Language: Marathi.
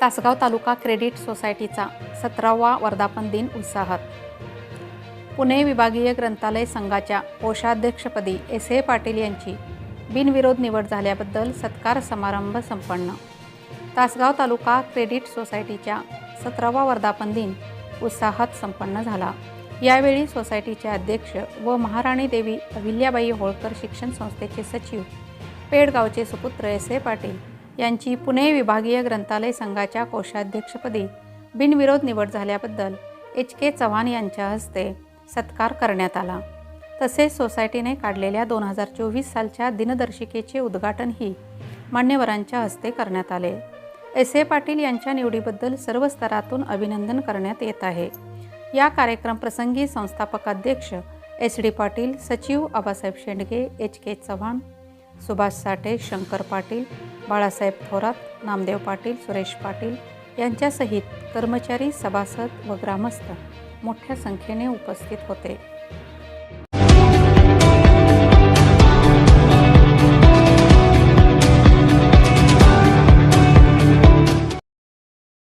तासगाव तालुका क्रेडिट सोसायटीचा सतरावा वर्धापन दिन उत्साहात. पुणे विभागीय ग्रंथालय संघाच्या कोषाध्यक्षपदी एस ए पाटील यांची बिनविरोध निवड झाल्याबद्दल सत्कार समारंभ संपन्न. तासगाव तालुका क्रेडिट सोसायटीच्या सतरावा वर्धापन दिन उत्साहात संपन्न झाला. यावेळी सोसायटीचे अध्यक्ष व महाराणी देवी अहिल्याबाई होळकर शिक्षण संस्थेचे सचिव पेडगावचे सुपुत्र एस ए पाटील यांची पुणे विभागीय ग्रंथालय संघाच्या कोषाध्यक्षपदी बिनविरोध निवड झाल्याबद्दल एच के चव्हाण यांच्या हस्ते सत्कार करण्यात आला. तसेच सोसायटीने काढलेल्या दोन हजार चोवीस सालच्या दिनदर्शिकेचे उद्घाटनही मान्यवरांच्या हस्ते करण्यात आले. एस ए पाटील यांच्या निवडीबद्दल सर्व स्तरातून अभिनंदन करण्यात येत आहे. या कार्यक्रम प्रसंगी संस्थापक अध्यक्ष एस डी पाटील सचिव आबासाहेब शेंडगे एच के चव्हाण सुभाष साठे शंकर पाटील बाळासाहेब थोरात नामदेव पाटील सुरेश पाटील यांच्यासहित कर्मचारी सभासद व ग्रामस्थ मोठ्या संख्येने उपस्थित होते.